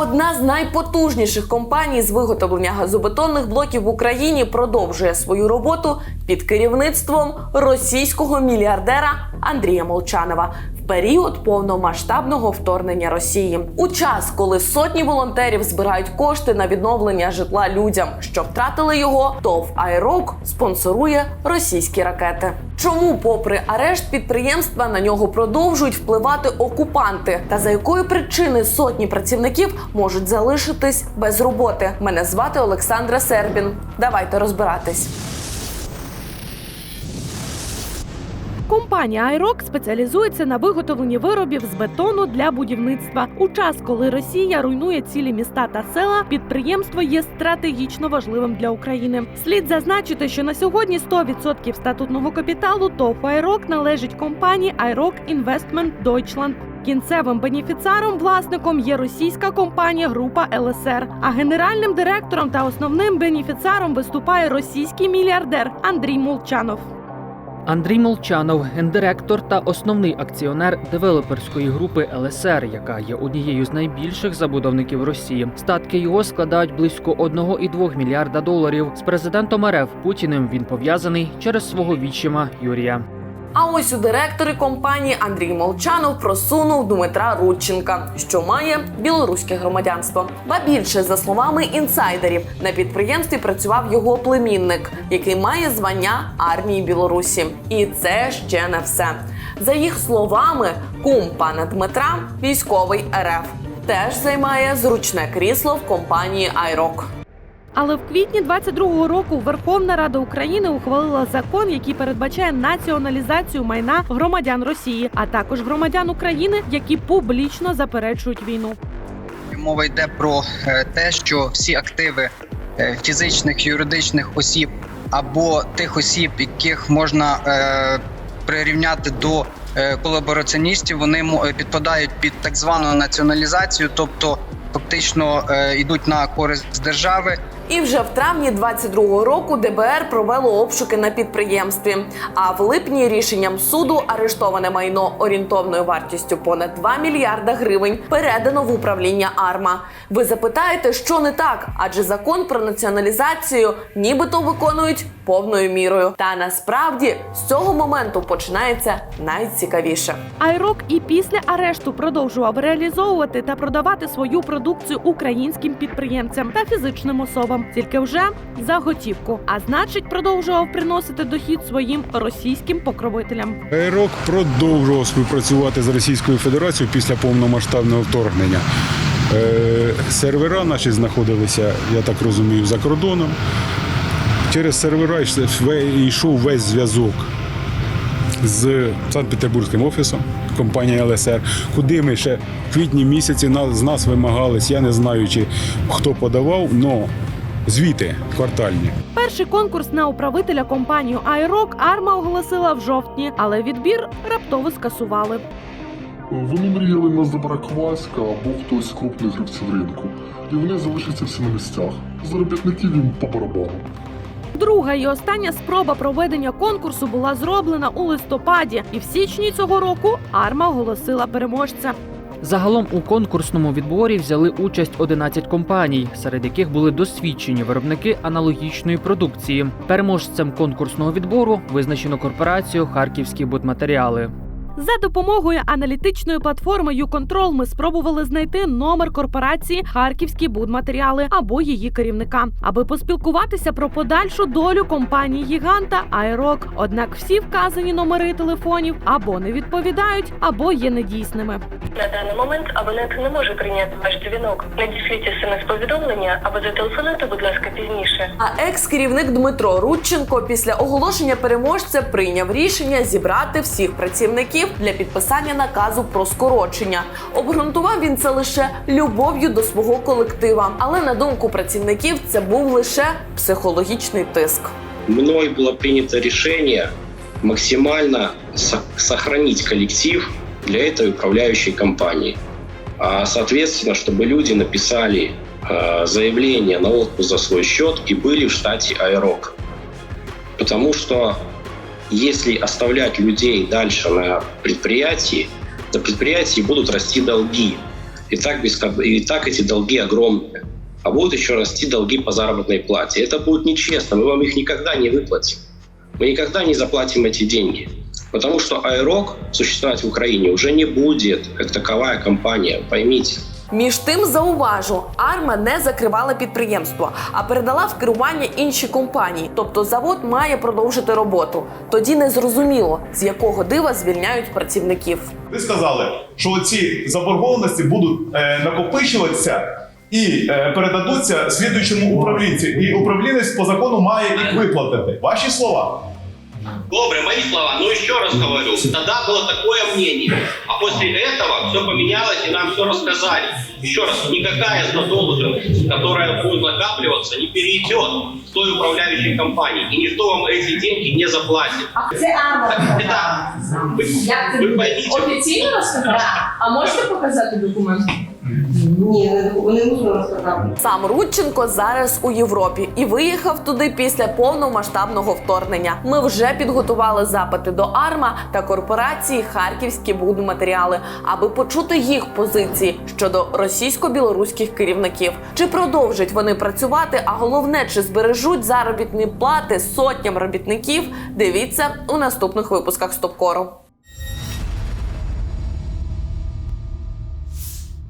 Одна з найпотужніших компаній з виготовлення газобетонних блоків в Україні продовжує свою роботу під керівництвом російського мільярдера Андрія Молчанова в період повномасштабного вторгнення Росії. У час, коли сотні волонтерів збирають кошти на відновлення житла людям, що втратили його, ТОВ «Айрок» спонсорує російські ракети. Чому, попри арешт підприємства, на нього продовжують впливати окупанти? Та за якої причини сотні працівників можуть залишитись без роботи? Мене звати Олександра Сербін. Давайте розбиратись. Компанія «Айрок» спеціалізується на виготовленні виробів з бетону для будівництва. У час, коли Росія руйнує цілі міста та села, підприємство є стратегічно важливим для України. Слід зазначити, що на сьогодні 100% статутного капіталу ТОВ «Айрок» належить компанії «Айрок Інвестмент Deutschland». Кінцевим бенефіціаром власником є російська компанія Група ЛСР. А генеральним директором та основним бенефіціаром виступає російський мільярдер Андрій Молчанов. Андрій Молчанов, гендиректор та основний акціонер девелоперської групи ЛСР, яка є однією з найбільших забудовників Росії. Статки його складають близько 1,2 мільярда доларів. З президентом РФ Путіним він пов'язаний через свого вічима Юрія. А ось у директори компанії Андрій Молчанов просунув Дмитра Рудченка, що має білоруське громадянство. Ба більше за словами інсайдерів, на підприємстві працював його племінник, який має звання армії Білорусі. І це ще не все. За їх словами, кум пана Дмитра військовий РФ. Теж займає зручне крісло в компанії Айрок. Але в квітні 22-го року Верховна Рада України ухвалила закон, який передбачає націоналізацію майна громадян Росії, а також громадян України, які публічно заперечують війну. Мова йде про е, те, що всі активи е, фізичних юридичних осіб або тих осіб, яких можна е, прирівняти до колабораціоністів, вони підпадають під так звану націоналізацію, тобто фактично йдуть на користь держави. І вже в травні 22-го року ДБР провело обшуки на підприємстві. А в липні рішенням суду арештоване майно орієнтовною вартістю понад 2 мільярда гривень передано в управління АРМА. Ви запитаєте, що не так? Адже закон про націоналізацію нібито виконують повною мірою. Та насправді з цього моменту починається найцікавіше. Айрок і після арешту продовжував реалізовувати та продавати свою продукцію українським підприємцям та фізичним особам, тільки вже за готівку. А значить, продовжував приносити дохід своїм російським покровителям. Айрок продовжував співпрацювати з Російською Федерацією після повномасштабного вторгнення. Е, сервера наші знаходилися, я так розумію, за кордоном. Через сервера йшов весь зв'язок з Санкт-Петербурзьким офісом компанії ЛСР, куди ми ще в квітні місяці з нас вимагались. Я не знаю, чи хто подавав, але звіти квартальні. Перший конкурс на управителя компанію Айрок Арма оголосила в жовтні, але відбір раптово скасували. Вони мріяли на забрак Васька або хтось з крупних гравців ринку, і вони залишаться всі на місцях. Заробітників їм по барабану. Друга і остання спроба проведення конкурсу була зроблена у листопаді, і в січні цього року Арма оголосила переможця. Загалом у конкурсному відборі взяли участь 11 компаній, серед яких були досвідчені виробники аналогічної продукції. Переможцем конкурсного відбору визначено корпорацію Харківські будматеріали. За допомогою аналітичної платформи «Юконтрол» ми спробували знайти номер корпорації Харківські будматеріали або її керівника, аби поспілкуватися про подальшу долю компанії гіганта Айрок. Однак всі вказані номери телефонів або не відповідають, або є недійсними. На даний момент абонент не може прийняти ваш дзвінок. Надішліть смс-повідомлення або зателефонуйте, будь ласка, пізніше. А екс-керівник Дмитро Рудченко після оголошення переможця прийняв рішення зібрати всіх працівників для підписання наказу про скорочення. Обґрунтував він це лише любов'ю до свого колектива. Але на думку працівників, це був лише психологічний тиск. мной было принято решение максимально со- сохранить коллектив для этой управляющей компании. А, соответственно, чтобы люди написали э, заявление на отпуск за свой счет и были в штате Аэрок. Потому что если оставлять людей дальше на предприятии, на предприятии будут расти долги. И так, без, и так эти долги огромные. А будут еще расти долги по заработной плате. Это будет нечестно. Мы вам их никогда не выплатим. Мы никогда не заплатим эти деньги. Потому что Аэрок существовать в Украине уже не будет, как таковая компания, поймите. Між тим зауважу, Арма не закривала підприємство, а передала в керування інші компанії. Тобто завод має продовжити роботу. Тоді не зрозуміло, з якого дива звільняють працівників. Ви сказали, що ці заборгованості будуть е, накопичуватися і е, передадуться слідуючому управлінцю. І управлінець по закону має їх виплатити. Ваші слова. Добрые мои слова, но еще раз говорю, тогда было такое мнение, а после этого все поменялось и нам все рассказали. Еще раз, никакая задолженность, которая будет накапливаться, не перейдет к той управляющей компании, и никто вам эти деньги не заплатит. Це Арма Это, вы, Як це вы буде? поймите, Офіційно розказати? А можете показати документ? Ні, розказати. Сам Рудченко зараз у Європі і виїхав туди після повномасштабного вторгнення. Ми вже підготували запити до Арма та корпорації Харківські будматеріали, аби почути їх позиції щодо російсько-білоруських керівників. Чи продовжать вони працювати? А головне, чи збережуть заробітні плати сотням робітників? Дивіться у наступних випусках Стопкору.